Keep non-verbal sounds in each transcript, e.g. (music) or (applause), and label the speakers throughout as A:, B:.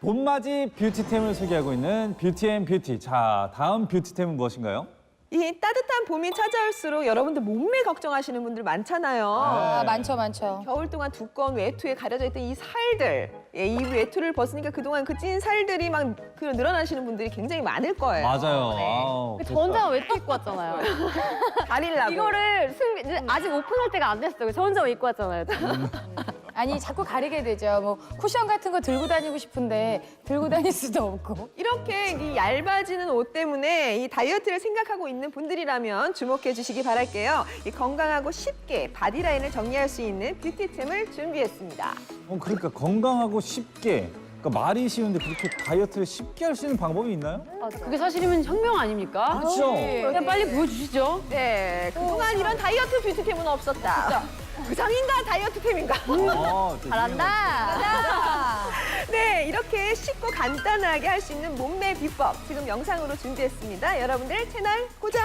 A: 봄맞이 뷰티템을 소개하고 있는 뷰티앤 뷰티. 자, 다음 뷰티템은 무엇인가요?
B: 이 따뜻한 봄이 찾아올수록 여러분들 몸매 걱정하시는 분들 많잖아요.
C: 아, 많죠, 많죠.
B: 겨울 동안 두꺼운 외투에 가려져 있던 이 살들, 예, 이 외투를 벗으니까 그동안 그 찐 살들이 막 그 늘어나시는 분들이 굉장히 많을 거예요.
A: 맞아요.
B: 네.
A: 아우,
D: 저 혼자 외투 입고 왔잖아요. (laughs)
B: 가리려고.
D: 이거를 승 아직 오픈할 때가 안 됐어요. 저 혼자 입고 왔잖아요. (laughs)
C: 아니, 자꾸 가리게 되죠. 뭐 쿠션 같은 거 들고 다니고 싶은데 들고 다닐 수도 없고.
B: 이렇게 이 얇아지는 옷 때문에 이 다이어트를 생각하고 있는 분들이라면 주목해 주시기 바랄게요. 이 건강하고 쉽게 바디라인을 정리할 수 있는 뷰티템을 준비했습니다.
A: 어, 그러니까 건강하고 쉽게. 그러니까 말이 쉬운데 그렇게 다이어트를 쉽게 할 수 있는 방법이 있나요?
D: 그게 사실이면 혁명 아닙니까?
A: 그렇죠.
D: 그냥 빨리 보여주시죠.
B: 네, 그동안 이런 다이어트 뷰티템은 없었다. 부상인가 다이어트템인가? (laughs)
A: 아, 저
D: 잘한다.
B: 네, 이렇게 쉽고 간단하게 할 수 있는 몸매 비법 지금 영상으로 준비했습니다. 여러분들 채널 고정.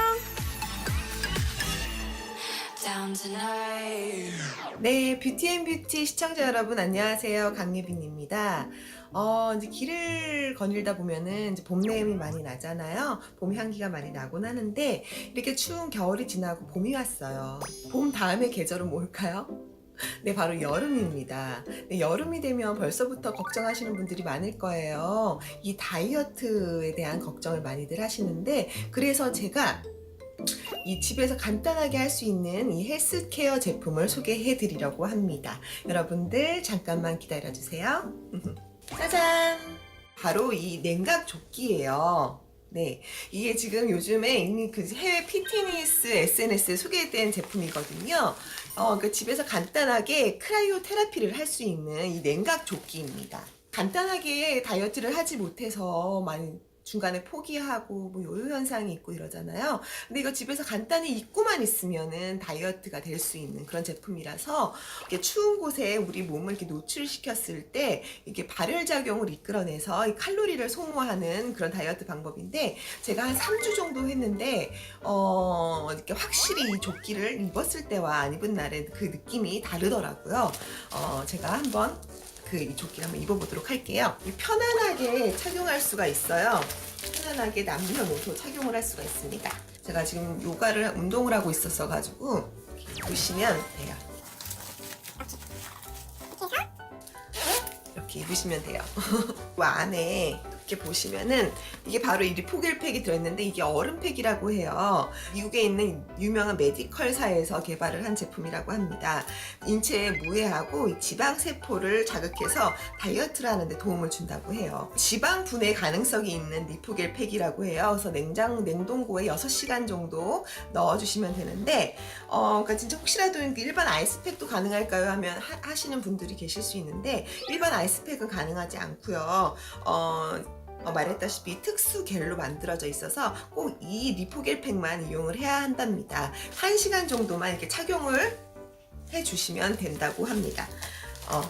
E: down tonight.
B: 네, 뷰티 앤 뷰티 시청자 여러분 안녕하세요. 강예빈입니다. 어, 이제 길을 거닐다 보면은 이제 봄 내음이 많이 나잖아요. 봄 향기가 많이 나곤 하는데 이렇게 추운 겨울이 지나고 봄이 왔어요. 봄 다음의 계절은 뭘까요? 네, 바로 여름입니다. 네, 여름이 되면 벌써부터 걱정하시는 분들이 많을 거예요. 이 다이어트에 대한 걱정을 많이들 하시는데, 그래서 제가 이 집에서 간단하게 할 수 있는 이 헬스케어 제품을 소개해 드리려고 합니다. 여러분들 잠깐만 기다려 주세요. (laughs) 짜잔! 바로 이 냉각 조끼예요. 네. 이게 지금 요즘에 이미 그 해외 피트니스 SNS에 소개된 제품이거든요. 어, 그러니까 집에서 간단하게 크라이오 테라피를 할 수 있는 이 냉각 조끼입니다. 간단하게 다이어트를 하지 못해서 많이 중간에 포기하고 뭐 요요 현상이 있고 이러잖아요. 근데 이거 집에서 간단히 입고만 있으면은 다이어트가 될 수 있는 그런 제품이라서 이렇게 추운 곳에 우리 몸을 이렇게 노출시켰을 때 이게 발열 작용을 이끌어내서 이 칼로리를 소모하는 그런 다이어트 방법인데 제가 한 3주 정도 했는데 어 이렇게 확실히 이 조끼를 입었을 때와 안 입은 날의 그 느낌이 다르더라고요. 어 제가 한번 그이 조끼를 한번 입어보도록 할게요. 이 편안하게 착용할 수가 있어요. 편안하게 남녀노소 착용을 할 수가 있습니다. 제가 지금 요가를 운동을 하고 있었어 가지고 보시면 돼요. 이렇게 입으시면 돼요. (laughs) 그 안에 이렇게 보시면은 이게 바로 이 리포겔팩이 들어있는데 이게 얼음팩이라고 해요. 미국에 있는 유명한 메디컬사에서 개발을 한 제품이라고 합니다. 인체에 무해하고 이 지방 세포를 자극해서 다이어트를 하는데 도움을 준다고 해요. 지방 분해 가능성이 있는 리포겔팩이라고 해요. 그래서 냉장 냉동고에 6시간 정도 넣어주시면 되는데 어, 그러니까 진짜 혹시라도 일반 아이스팩도 가능할까요? 하면 하, 하시는 분들이 계실 수 있는데 일반 아이스팩은 가능하지 않고요. 어, 어, 말했다시피 특수 겔로 만들어져 있어서 꼭 이 리포겔팩만 이용을 해야 한답니다. 1시간 정도만 이렇게 착용을 해 주시면 된다고 합니다. 어,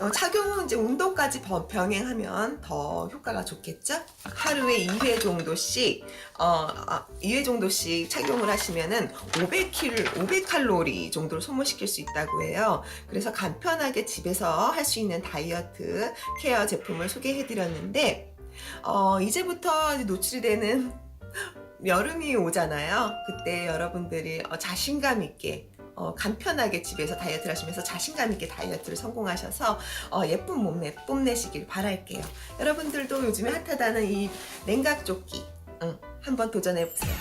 B: 어, 착용은 이제 운동까지 번- 병행하면 더 효과가 좋겠죠? 하루에 2회 정도씩, 어, 아, 2회 정도씩 착용을 하시면은 500킬, 500칼로리 정도를 소모시킬 수 있다고 해요. 그래서 간편하게 집에서 할 수 있는 다이어트 케어 제품을 소개해 드렸는데, 어, 이제부터 이제 노출이 되는 (laughs) 여름이 오잖아요. 그때 여러분들이 어, 자신감 있게 어, 간편하게 집에서 다이어트를 하시면서 자신감 있게 다이어트를 성공하셔서 어, 예쁜 몸매 뽐내시길 바랄게요. 여러분들도 요즘에 핫하다는 이 냉각 조끼 응, 한번 도전해 보세요.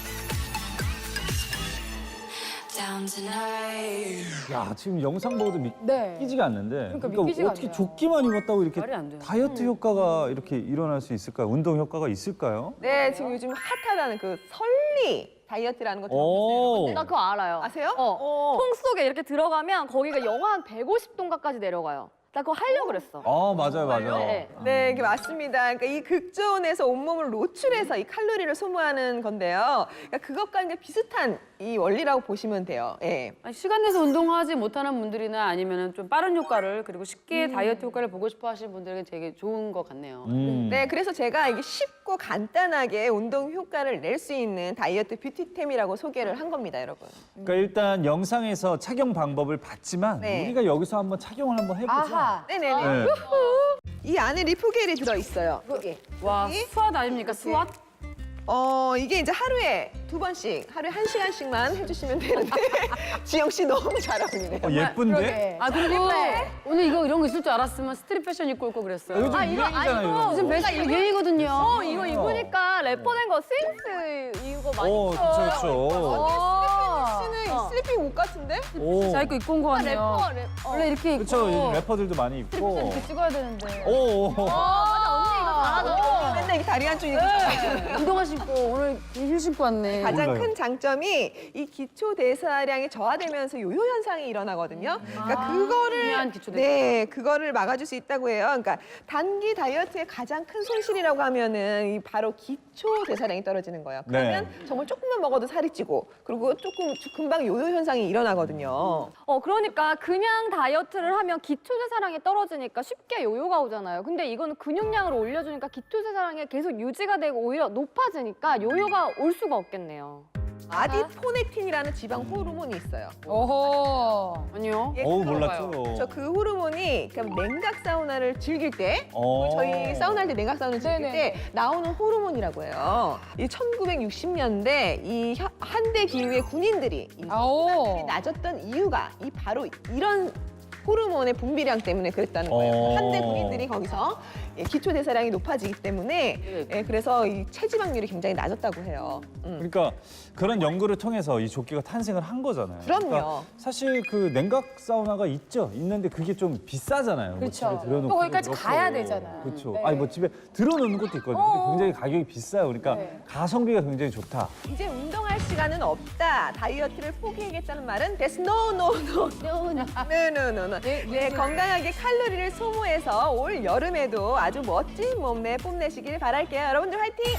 A: 야, 지금 영상 보고도
C: 네.
A: 믿기지가 않는데.
C: 그러니까 믿기지가
A: 어떻게
C: 않네요.
A: 조끼만 입었다고 이렇게
D: 돼요.
A: 다이어트 효과가 이렇게 일어날 수 있을까요? 운동 효과가 있을까요?
B: 네, 지금 요즘 핫하다는 그 설리 다이어트라는 거
A: 오.
B: 들어보세요?
D: 나 그거 알아요.
B: 아세요?
D: 어.
B: 어.
D: 통 속에 이렇게 들어가면 거기가 영하 한 150도가까지 내려가요. 나 그거 하려고 그랬어.
A: 아, 맞아요, 맞아요.
D: 네.
B: 네, 이게 맞습니다. 그러니까 이 극저온에서 온몸을 노출해서 이 칼로리를 소모하는 건데요. 그러니까 그것과 이제 비슷한 이 원리라고 보시면 돼요. 예.
D: 아니, 시간 내서 운동하지 못하는 분들이나 아니면 좀 빠른 효과를 그리고 쉽게
B: 음.
D: 다이어트 효과를 보고 싶어 하시는 분들에게 되게 좋은 것 같네요.
A: 음.
B: 네, 그래서 제가 이게 쉽고 간단하게 운동 효과를 낼 수 있는 다이어트 뷰티템이라고 소개를 한 겁니다, 여러분.
A: 그러니까 일단 영상에서 착용 방법을 봤지만
B: 네.
A: 우리가 여기서 한번 착용을 한번 해보죠.
C: 아하.
B: 네네네.
A: 네.
F: 이 안에 리프겔이 들어있어요. 여기.
G: 와
F: 여기.
G: 아닙니까 수완?
F: 어, 이게 이제 하루에 두 번씩, 하루에 한 시간씩만 해주시면 되는데, (laughs) 지영 씨 너무 잘 어울리네.
A: 어, 예쁜데?
G: 아 그리고 오늘 이거 이런 거 있을 줄 알았으면 스트릿 패션 입고 올 거 그랬어요.
A: 요즘
D: 아, 이거- 아,
A: 유행이잖아요.
D: 이거
A: 이거.
G: 요즘 베스트 유행이거든요.
D: 어, 이거 입으니까 래퍼 된거 스윙스 이거 많이
A: 어,
D: 써.
A: 그쵸, 그쵸.
G: 어.
F: 슬리핑 옷 같은데?
A: 오,
G: 자 입고 입고 온 거 같네요.
D: 래퍼 래퍼.
G: 원래 이렇게 입고
A: 그쵸. 요즘 래퍼들도 많이 입고.
G: 이렇게 찍어야 되는데.
A: 오, 오.
D: 어, 맞아 언니 이거 잘하 죠.
F: 맨날 이 다리 한쪽 이렇게
G: 네. 운동화 신고 오늘 힐 신고 왔네.
F: 가장
A: 몰라요.
F: 큰 장점이 이 기초 대사량이 저하되면서 요요 현상이 일어나거든요. 그러니까
G: 아,
F: 그거를
G: 중요한 기초 대사.
F: 네, 그거를 막아줄 수 있다고 해요. 그러니까 단기 다이어트의 가장 큰 손실이라고 하면은 이 바로 기초 대사량이 떨어지는 거예요. 그러면 정말 조금만 먹어도 살이 찌고 그리고 조금 금방 요요 현상이 일어나거든요.
D: 어 그러니까 그냥 다이어트를 하면 기초 대사량이 떨어지니까 쉽게 요요가 오잖아요. 근데 이거는 근육량을 올려주니까 기초 대사량이 계속 유지가 되고 오히려 높아지니까 요요가 올 수가 없겠네요.
F: 아디포넥틴이라는 지방 호르몬이 있어요.
G: 오호. 아니요.
F: 예,
A: 어우,
F: 들어봐요.
A: 몰랐죠.
F: 저 그 호르몬이 그냥 냉각 사우나를 즐길 때
A: 어.
F: 저희 사우나 할 때 냉각 사우나 즐길
G: 네네.
F: 때 나오는 호르몬이라고 해요. 이 1960년대 이 혀- 한대 기후의 군인들이 이
G: 아오.
F: 낮았던 이유가 이 바로 이런 호르몬의 분비량 때문에 그랬다는 거예요.
A: 어.
F: 한대 군인들이 거기서 예, 기초 대사량이 높아지기 때문에 예, 그래서 이 체지방률이 굉장히 낮았다고 해요. 음.
A: 그러니까 그런 연구를 통해서 이 조끼가 탄생을 한 거잖아요.
F: 그럼요.
A: 그러니까 사실 그 냉각 사우나가 있죠. 있는데 그게 좀 비싸잖아요. 뭐
G: 그렇죠.
A: 집에 들여놓고
G: 또 거기까지
A: 그렇고.
G: 가야 되잖아요.
A: 그렇죠.
G: 네.
A: 아니 뭐 집에 들어놓는 것도 있거든요. 근데 굉장히 가격이 비싸요. 그러니까
G: 네.
A: 가성비가 굉장히 좋다.
F: 이제 운동할 시간은 없다. 다이어트를 포기하겠다는 말은 됐어. 노, 노, 노. 노, 노, 노, 노. 네, 건강하게 칼로리를 소모해서 올 여름에도 아주 멋진 몸매 뽐내시길 바랄게요. 여러분들 화이팅!